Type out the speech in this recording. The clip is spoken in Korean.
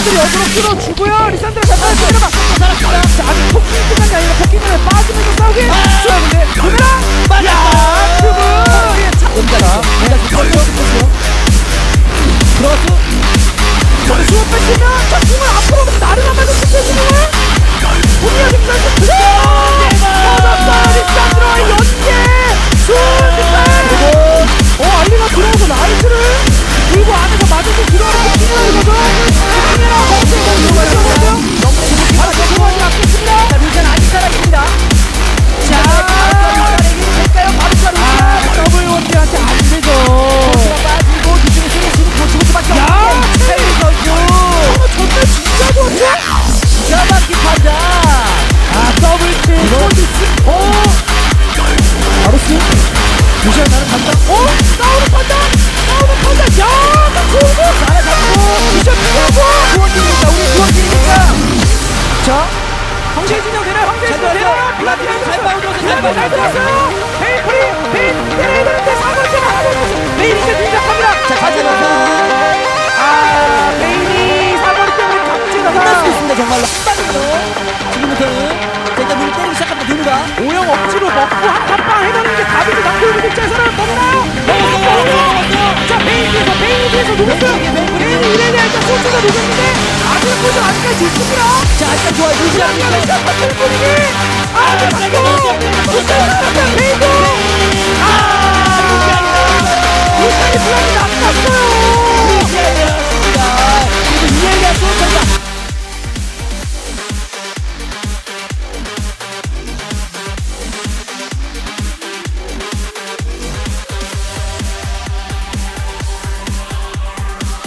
역으로 끌어주고요. 리산드라 잡아야 때려봐. 자, 아직 폭킹 끝난 게 아니라 폭킹을 빠지면서 싸우기. 자, 근데 카메라. 야, 큐브. 예, 자, 좀 걸려. 들어갔어. 수업 뺐으면 자, 공을 앞으로 나를 한번더 붙여주는 거야. 공이야, 김선수. 그래! 터졌어요, 리산드라의 연계. 순간. 어, 알리가 들어와서 들고 안에서 맞아서 들어가는 김민환이 거죠. 잘 블라디미르 잘 들어왔어요. 베인 프리, 베인 때려야 되는데 4번째가 하고 있어요. 베인 이제 등장합니다. 자, 가져가서. 아, 베인이 4번 때문에 끝날 강제가 수 있습니다. 정말로. 한 방으로. 지금부터는. 자, 일단 눈을 때리기 시작합니다. 누누가. 오영 억지로 먹고 한판빵 해보는 게 답이지 남편의 입장에서는 먹나요? 먹었어요 자 베인 뒤에서 누웠어요 베인이 이래야 일단 소주가 누웠는데 아직 소주 아직까지 있습니다 자, 일단 좋아요. 루시안 버튼 분위기 아 잠깐 Let's.